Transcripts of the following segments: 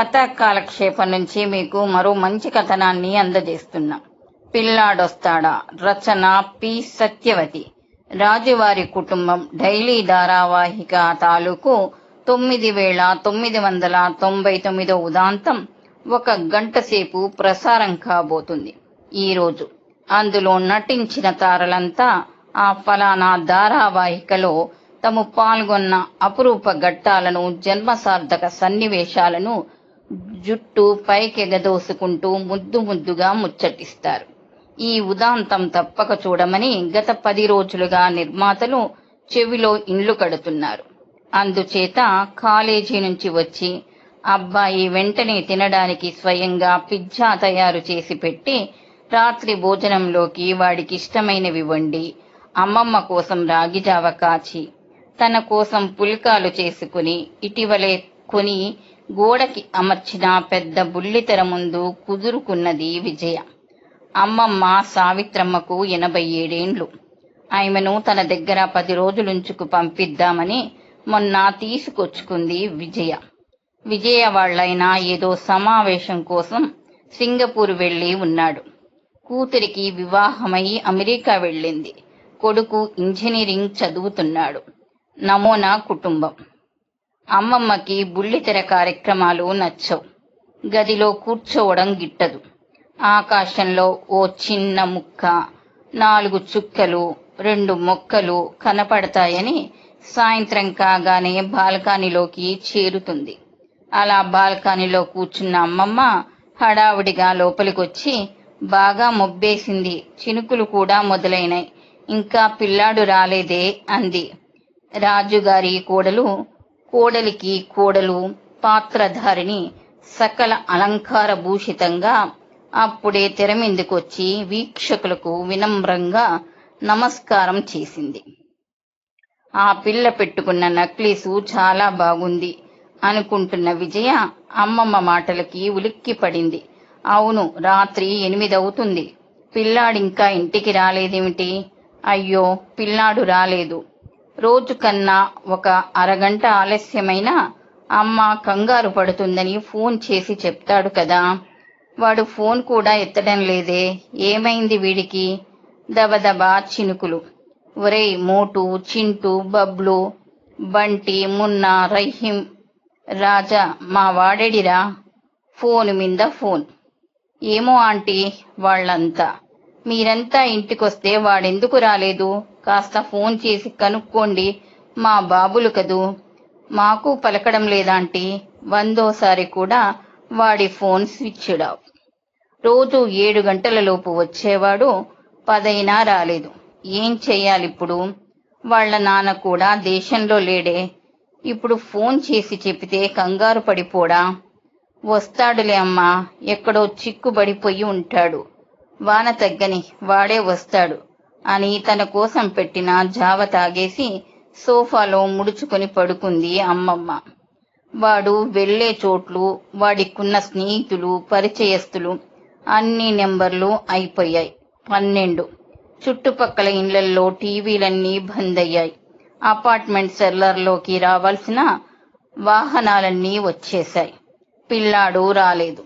కథ కాలక్షేపం నుంచి మీకు మరో మంచి కథనాన్ని అందజేస్తున్నాం. పిల్లాడొస్తాడా? రచన పి. సత్యవతి. రాజువారి కుటుంబం డైలీ ధారావాహిక తాలూకు తొమ్మిది వేల తొమ్మిది వందల తొంభై తొమ్మిదో ఉదాంతం ఒక గంట సేపు ప్రసారం కాబోతుంది. ఈ రోజు అందులో నటించిన తారలంతా ఆ ఫలానా ధారావాహికలో తాము పాల్గొన్న అపురూప ఘట్టాలను జన్మసార్థక సన్నివేశాలను జుట్టు పైకెగదోసుకుంటూ ముద్దు ముద్దుగా ముచ్చటిస్తారు. ఈ ఉదాంతం తప్పక చూడమని గత పది రోజులుగా నిర్మాతలు చెవిలో ఇండ్లు కడుతున్నారు. అందుచేత కాలేజీ నుంచి వచ్చి అబ్బాయి వెంటనే తినడానికి స్వయంగా పిజ్జా తయారు చేసి పెట్టి రాత్రి భోజనంలోకి వాడికి ఇష్టమైనవి వండి అమ్మమ్మ కోసం రాగి జావ కాచి తన కోసం పుల్కాలు చేసుకుని ఇటీవలే కొని గోడకి అమర్చిన పెద్ద బుల్లితెర ముందు కుదురుకున్నది విజయ. అమ్మమ్మ సావిత్రమ్మకు ఎనభై ఏడేండ్లు. ఆమెను తన దగ్గర పది రోజులుంచుకు పంపిద్దామని మొన్న తీసుకొచ్చుకుంది విజయ. విజయ వాళ్ళైనా ఏదో సమావేశం కోసం సింగపూర్ వెళ్ళి ఉన్నాడు. కూతురికి వివాహమై అమెరికా వెళ్ళింది. కొడుకు ఇంజనీరింగ్ చదువుతున్నాడు. నమోనా కుటుంబం. అమ్మమ్మకి బుల్లితెర కార్యక్రమాలు నచ్చవు. గదిలో కూర్చోవడం గిట్టదు. ఆకాశంలో ఓ చిన్న ముక్క నాలుగు చుక్కలు రెండు మొక్కలు కనపడతాయని సాయంత్రం కాగానే బాల్కనీలోకి చేరుతుంది. అలా బాల్కనీలో కూర్చున్న అమ్మమ్మ హడావుడిగా లోపలికొచ్చి బాగా మొబ్బేసింది. చినుకులు కూడా మొదలైనాయి. ఇంకా పిల్లాడు రాలేదే అంది. రాజుగారి కోడలు కోడలికి కోడలు పాత్రధారిని సకల అలంకార భూషితంగా అప్పుడే తెర వీక్షకులకు వినమ్రంగా నమస్కారం చేసింది. ఆ పిల్ల పెట్టుకున్న నక్లీసు చాలా బాగుంది అనుకుంటున్న విజయ అమ్మమ్మ మాటలకి ఉలిక్కి పడింది. అవును రాత్రి ఎనిమిదవుతుంది పిల్లాడింకా ఇంటికి రాలేదేమిటి? అయ్యో పిల్లాడు రాలేదు. రోజు కన్నా ఒక అరగంట ఆలస్యమైన అమ్మ కంగారు పడుతుందని ఫోన్ చేసి చెప్తాడు కదా. వాడు ఫోన్ కూడా ఎత్తడం లేదే. ఏమైంది వీడికి? దబదబా చినుకులు. ఒరేయ్ మోటు చింటూ బబ్లు బంటి మున్న రహీం రాజా మా వాడేడిరా? ఫోన్ మీద ఫోన్. ఏమో ఆంటీ వాళ్ళంతా. మీరంతా ఇంటికొస్తే వాడెందుకు రాలేదు? కాస్త ఫోన్ చేసి కనుక్కోండి. మా బాబులు కదూ. మాకు పలకడం లేదాంటీ వందోసారి కూడా వాడి ఫోన్ స్విచ్డ్ ఆఫ్ రోజు ఏడు గంటల లోపు వచ్చేవాడు పదైనా రాలేదు. ఏం చెయ్యాలిప్పుడు? వాళ్ళ నాన్న కూడా దేశంలో లేడే. ఇప్పుడు ఫోన్ చేసి చెప్తే కంగారు పడిపోడా? వస్తాడులే అమ్మా. ఎక్కడో చిక్కుబడిపోయి ఉంటాడు. వాన తగ్గని వాడే వస్తాడు అని తన కోసం పెట్టిన జావ తాగేసి సోఫాలో ముడుచుకొని పడుకుంది అమ్మమ్మ. వాడు వెళ్ళే చోట్లు వాడికున్న స్నేహితులు పరిచయస్తులు అన్ని నెంబర్లు అయిపోయాయి. పన్నెండు. చుట్టుపక్కల ఇళ్ళల్లో టీవీలన్నీ బంద్ అయ్యాయి అపార్ట్మెంట్ సెల్లర్లోకి రావాల్సిన వాహనాలన్నీ వచ్చేశాయి. పిల్లాడు రాలేదు.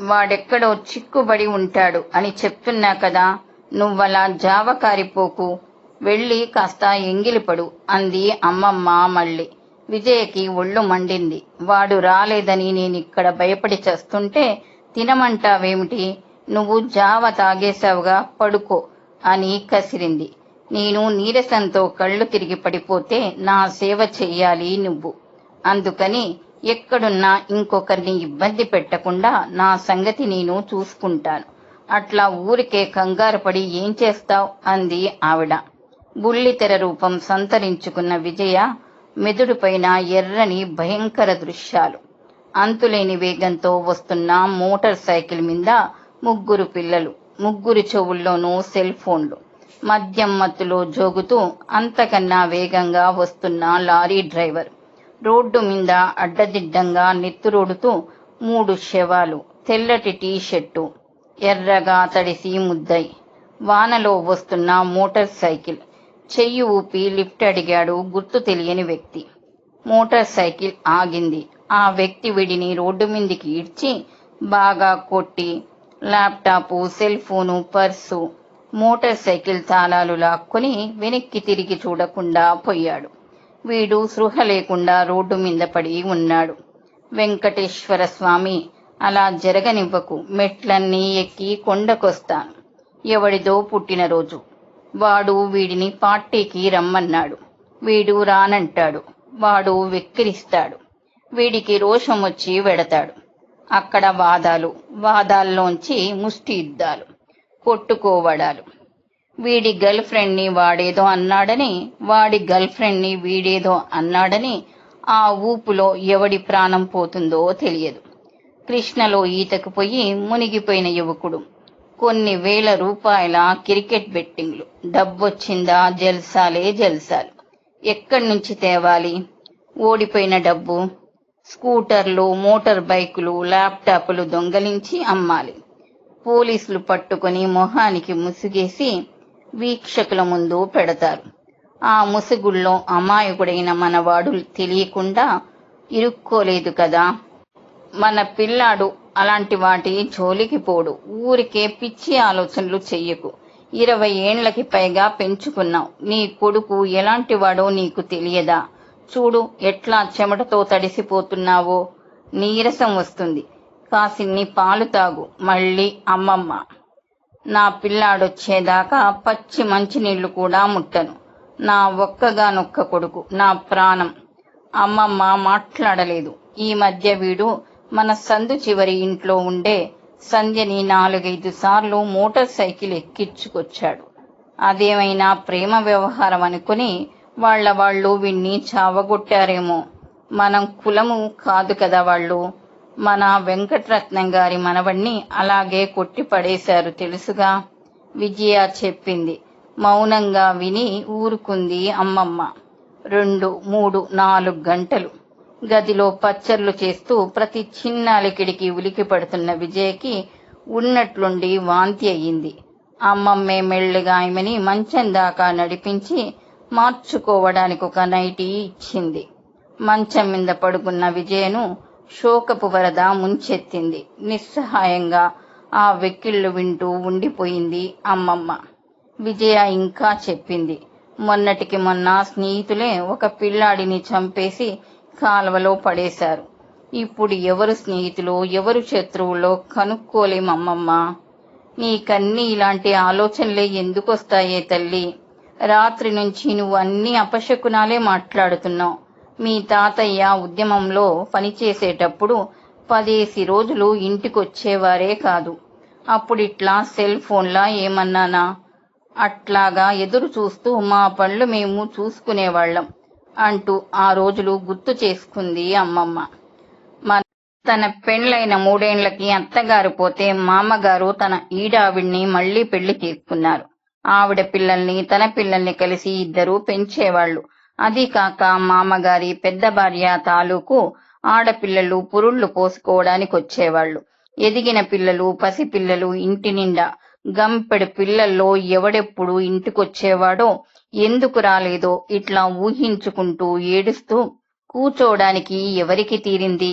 వాడెక్కడో చిక్కుబడి ఉంటాడు అని చెప్తున్నా కదా నువ్వలా జావ కారిపోకు వెళ్ళి కాస్త ఎంగిలిపడు అంది అమ్మమ్మ మళ్ళీ. విజయకి ఒళ్ళు మండింది. వాడు రాలేదని నేనిక్కడ భయపడి చేస్తుంటే తినమంటావేమిటి? నువ్వు జావ తాగేశావుగా పడుకో అని కసిరింది. నేను నీరసంతో కళ్ళు తిరిగి పడిపోతే నా సేవ చెయ్యాలి నువ్వు. అందుకని ఎక్కడున్నా ఇంకొకరిని ఇబ్బంది పెట్టకుండా నా సంగతి నేను చూసుకుంటాను. అట్లా ఊరికే కంగారు పడి ఏం చేస్తావ్? అంది ఆవిడ. బుల్లితెర రూపం సంతరించుకున్న విజయ మెదుడుపైన ఎర్రని భయంకర దృశ్యాలు. అంతులేని వేగంతో వస్తున్న మోటార్ సైకిల్ మీద ముగ్గురు పిల్లలు ముగ్గురు చెవుల్లోనూ సెల్ ఫోన్లు. మద్యం మత్తులో జోగుతూ అంతకన్నా వేగంగా వస్తున్న లారీ డ్రైవర్. రోడ్డు మీద అడ్డదిడ్డంగా నెత్తురోడుతూ మూడు శవాలు తెల్లటి టీ షర్టు ఎర్రగా తడిసి ముద్దై. వానలో వస్తున్న మోటార్ సైకిల్. చెయ్యి ఊపి లిఫ్ట్ అడిగాడు గుర్తు తెలియని వ్యక్తి. మోటార్ సైకిల్ ఆగింది. ఆ వ్యక్తి విడిని రోడ్డు మీదికి ఈడ్చి బాగా కొట్టి laptop cell phone purse motorcycle తాళాలు లాక్కొని వెనక్కి తిరిగి చూడకుండా పోయాడు. వీడు సృహ లేకుండా రోడ్డు మీద పడి ఉన్నాడు. వెంకటేశ్వర స్వామి అలా జరగనివ్వకు. మెట్లన్నీ ఎక్కి కొండకొస్తాను. ఎవడిదో పుట్టినరోజు వాడు వీడిని పార్టీకి రమ్మన్నాడు. వీడు రానంటాడు. వాడు వెక్కిరిస్తాడు. వీడికి రోషం వచ్చి వెడతాడు. అక్కడ వాదాలు వాదాల్లోంచి ముష్టి యుద్ధాలు కొట్టుకోవడాలు. వీడి గర్ల్ ఫ్రెండ్ని వాడేదో అన్నాడని వాడి గర్ల్ ఫ్రెండ్ని వీడేదో అన్నాడని ఆ ఊపులో ఎవడి ప్రాణం పోతుందో తెలియదు. కృష్ణలో ఈతకు పోయి మునిగిపోయిన యువకుడు. కొన్ని వేల రూపాయల క్రికెట్ బెట్టింగ్లు. డబ్బొచ్చిందా జల్సాలే జల్సాలు. ఎక్కడి నుంచి తేవాలి? ఓడిపోయిన డబ్బు. స్కూటర్లు మోటార్ బైకులు ల్యాప్టాప్లు దొంగలించి అమ్మాలి. పోలీసులు పట్టుకొని మొహానికి ముసుగేసి వీక్షకుల ముందు పెడతారు. ఆ ముసుగుల్లో అమాయకుడైన మనవాడు తెలియకుండా ఇరుక్కోలేదు కదా. మన పిల్లాడు అలాంటి వాటి జోలికి పోడు. ఊరికే పిచ్చి ఆలోచనలు చెయ్యకు. ఇరవై ఏండ్లకి పైగా పెంచుకున్నావు. నీ కొడుకు ఎలాంటి వాడో నీకు తెలియదా? చూడు ఎట్లా చెమటతో తడిసిపోతున్నావో. నీరసం వస్తుంది. కాసిన్ని పాలు తాగు. మళ్ళీ అమ్మమ్మ. నా పిల్లాడొచ్చేదాకా పచ్చి మంచినీళ్ళు కూడా ముట్టను. నా ఒక్కగానొక్క కొడుకు నా ప్రాణం. అమ్మమ్మ మాట్లాడలేదు. ఈ మధ్య వీడు మన సందు చివరి ఇంట్లో ఉండే సంధ్యని నాలుగైదు సార్లు మోటార్ సైకిల్ ఎక్కించుకొచ్చాడు. అదేమైనా ప్రేమ వ్యవహారం అనుకుని వాళ్ళ వాళ్ళు వీణ్ణి చావగొట్టారేమో. మనం కులము కాదు కదా వాళ్ళు. మన వెంకటరత్నం గారి మనవణ్ణి అలాగే కొట్టి పడేశారు తెలుసుగా? విజయ చెప్పింది. మౌనంగా విని ఊరుకుంది అమ్మమ్మ. రెండు మూడు నాలుగు గంటలు. గదిలో పచ్చర్లు చేస్తూ ప్రతి చిన్న అలికిడికి ఉలికి పడుతున్న విజయకి ఉన్నట్లుండి వాంతి అయ్యింది. అమ్మమ్మే మెళ్ళుగా ఆమెని మంచం దాకా నడిపించి మార్చుకోవడానికి ఒక నైటీ ఇచ్చింది. మంచం మీద పడుకున్న విజయను శోకపు వరద ముంచెత్తింది. నిస్సహాయంగా ఆ వెక్కిళ్ళు వింటూ ఉండిపోయింది అమ్మమ్మ. విజయ ఇంకా చెప్పింది. మొన్నటికి మొన్న స్నేహితులే ఒక పిల్లాడిని చంపేసి కాలువలో పడేశారు. ఇప్పుడు ఎవరు స్నేహితులు ఎవరు శత్రువులో కనుక్కోలేమమ్మమ్మ నీకన్నీ ఇలాంటి ఆలోచనలే ఎందుకొస్తాయే తల్లి? రాత్రి నుంచి నువ్వు అన్ని అపశకునాలే మాట్లాడుతున్నావు. మీ తాతయ్య ఉద్యమంలో పనిచేసేటప్పుడు పదేసి రోజులు ఇంటికొచ్చేవారే కాదు. అప్పుడిట్లా సెల్ ఫోన్లా ఏమన్నానా? అట్లాగా ఎదురు చూస్తూ మా పళ్ళు మేము చూసుకునేవాళ్ళం అంటూ ఆ రోజులు గుర్తు చేసుకుంది అమ్మమ్మ. మన తన పెండ్లైన మూడేండ్లకి అత్తగారు పోతే మామగారు తన ఈడావిడ్ని మళ్ళీ పెళ్ళి చేసుకున్నారు. ఆవిడ పిల్లల్ని తన పిల్లల్ని కలిసి ఇద్దరు పెంచేవాళ్ళు అది కాక మామగారి పెద్ద భార్య తాలూకు ఆడపిల్లలు పురుళ్ళు పోసుకోవడానికి వచ్చేవాళ్ళు ఎదిగిన పిల్లలు పసిపిల్లలు ఇంటి నిండా. గంపెడు పిల్లల్లో ఎవడెప్పుడు ఇంటికొచ్చేవాడో ఎందుకు రాలేదో ఇట్లా ఊహించుకుంటూ ఏడుస్తూ కూచోడానికి ఎవరికి తీరింది?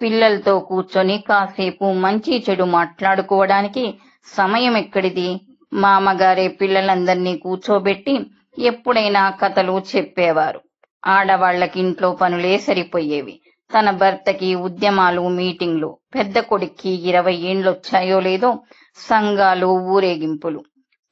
పిల్లలతో కూర్చొని కాసేపు మంచి చెడు మాట్లాడుకోవడానికి సమయం ఎక్కడిది? మామగారే పిల్లలందర్నీ కూర్చోబెట్టి ఎప్పుడైనా కథలు చెప్పేవారు. ఆడవాళ్ళకి ఇంట్లో పనులే సరిపోయేవి. తన భర్తకి ఉద్యమాలు మీటింగ్లు పెద్ద కొడుక్కి ఇరవై ఏండ్లొచ్చాయో లేదో సంఘాలు ఊరేగింపులు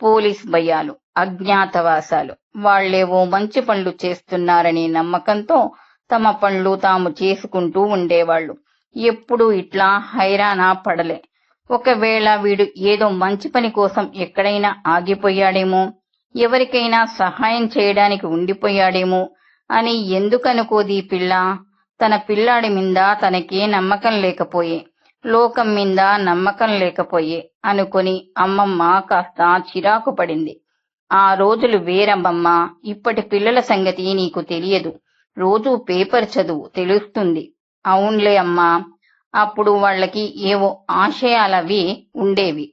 పోలీస్ భయాలు అజ్ఞాతవాసాలు. వాళ్ళేవో మంచి పనులు చేస్తున్నారనే నమ్మకంతో తమ పనులు తాము చేసుకుంటూ ఉండేవాళ్ళు ఎప్పుడూ ఇట్లా హైరానా పడలే. ఒకవేళ వీడు ఏదో మంచి పని కోసం ఎక్కడైనా ఆగిపోయాడేమో? ఎవరికైనా సహాయం చేయడానికి ఉండిపోయాడేమో అని ఎందుకనుకోది పిల్ల? తన పిల్లాడి మీద తనకే నమ్మకం లేకపోయే లోకం మీద నమ్మకం లేకపోయే అనుకొని అమ్మమ్మ కాస్త చిరాకు పడింది. ఆ రోజులు వేరమ్మమ్మ ఇప్పటి పిల్లల సంగతి నీకు తెలియదు. రోజు పేపర్ చదువు తెలుస్తుంది. అవునులే అమ్మా అప్పుడు వాళ్ళకి ఏవో ఆశయాలవి ఉండేవి.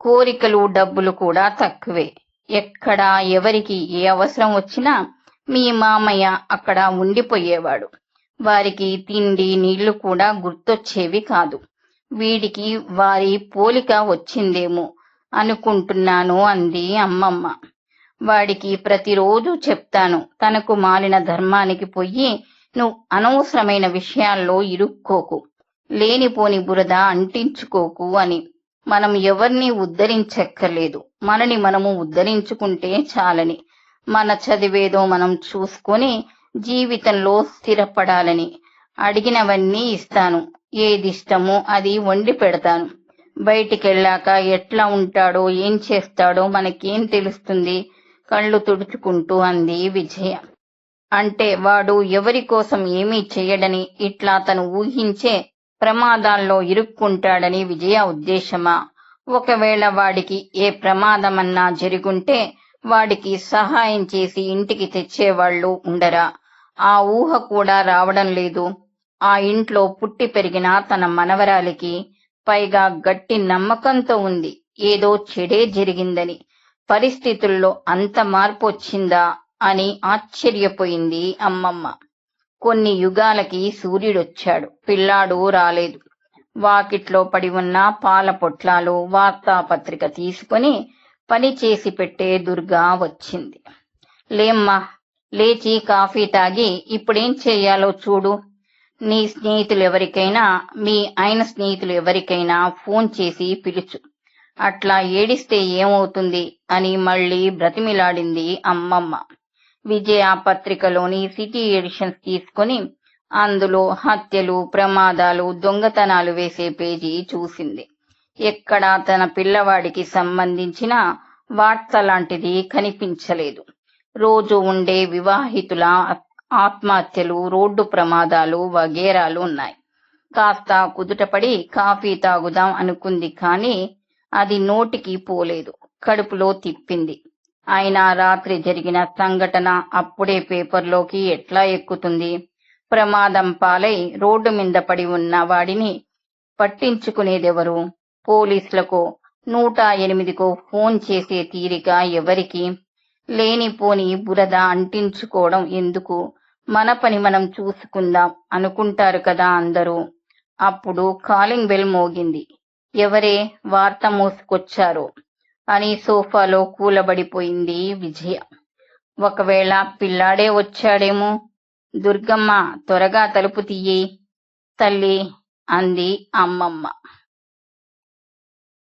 కోరికలు డబ్బులు కూడా తక్కువే. ఎక్కడ ఎవరికి ఏ అవసరం వచ్చినా మీ మామయ్య అక్కడ ఉండిపోయేవాడు. వారికి తిండి నీళ్ళు కూడా గుర్తొచ్చేవి కాదు. వీడికి వారి పోలిక వచ్చిందేమో అనుకుంటున్నాను అంది అమ్మమ్మ. వాడికి ప్రతిరోజు చెప్తాను తనకు మాలిన ధర్మానికి పోయి నువ్వు అనవసరమైన విషయాల్లో ఇరుక్కోకు లేనిపోని బురద అంటించుకోకు అని. మనం ఎవరిని ఉద్ధరించక్కర్లేదు. మనని మనము ఉద్ధరించుకుంటే చాలని. మన చదివేదో మనం చూసుకొని జీవితంలో స్థిరపడాలని. అడిగినవన్నీ ఇస్తాను. ఏది ఇష్టమో అది వండి పెడతాను. బయటికెళ్ళాక ఎట్లా ఉంటాడో ఏం చేస్తాడో మనకేం తెలుస్తుంది? కళ్ళు తుడుచుకుంటూ అంది విజయ. అంటే వాడు ఎవరి కోసం ఏమీ చేయడని ఇట్లా తను ఊహించే ప్రమాదాల్లో ఇరుక్కుంటాడని విజయ ఉద్దేశమా? ఒకవేళ వాడికి ఏ ప్రమాదమన్నా జరుగుంటే వాడికి సహాయం చేసి ఇంటికి తెచ్చేవాళ్ళు ఉండరా? ఆ ఊహ కూడా రావడం లేదు. ఆ ఇంట్లో పుట్టి పెరిగిన తన మనవరాలికి పైగా గట్టి నమ్మకంతో ఉంది. ఏదో చెడే జరిగిందని. పరిస్థితుల్లో అంత మార్పు వచ్చిందా అని ఆశ్చర్యపోయింది అమ్మమ్మ. కొన్ని యుగాలకి సూర్యుడొచ్చాడు. పిల్లాడు రాలేదు. వాకిట్లో పడి ఉన్న పాల పొట్లాలు వార్తాపత్రిక తీసుకొని పని చేసి పెట్టే దుర్గా వచ్చింది. లేమ్మా లేచి కాఫీ తాగి ఇప్పుడేం చేయాలో చూడు. నీ స్నేహితులు ఎవరికైనా మీ ఆయన స్నేహితులు ఎవరికైనా ఫోన్ చేసి పిలుచు. అట్లా ఏడిస్తే ఏమవుతుంది అని మళ్ళీ బ్రతిమిలాడింది అమ్మమ్మ. విజయ పత్రికలోని సిటీ ఎడిషన్స్ తీసుకొని అందులో హత్యలు ప్రమాదాలు దొంగతనాలు వేసే పేజీ చూసింది. ఎక్కడ తన పిల్లవాడికి సంబంధించిన వార్త లాంటిది కనిపించలేదు. రోజు ఉండే వివాహితుల ఆత్మహత్యలు రోడ్డు ప్రమాదాలు వగేరాలు ఉన్నాయి. కాస్త కుదుటపడి కాఫీ తాగుదాం అనుకుంది కానీ అది నోటికి పోలేదు. కడుపులో తిప్పింది. అయినా రాత్రి జరిగిన సంఘటన అప్పుడే పేపర్లోకి ఎట్లా ఎక్కుతుంది? ప్రమాదం పాలై రోడ్డు మీద పడి ఉన్న వాడిని పట్టించుకునేదెవరు? పోలీసులకు నూట ఎనిమిదికో ఫోన్ చేసే తీరిక ఎవరికి? లేనిపోని బురద అంటించుకోవడం ఎందుకు? మన పని మనం చూసుకుందాం అనుకుంటారు కదా అందరూ. అప్పుడు కాలింగ్ బెల్ మోగింది. ఎవరే వార్త మోసుకొచ్చారో? అని సోఫాలో కూలబడిపోయింది విజయ. ఒకవేళ పిల్లాడే వచ్చాడేమో? దుర్గమ్మ త్వరగా తలుపు తీయి తల్లి అంది అమ్మమ్మ.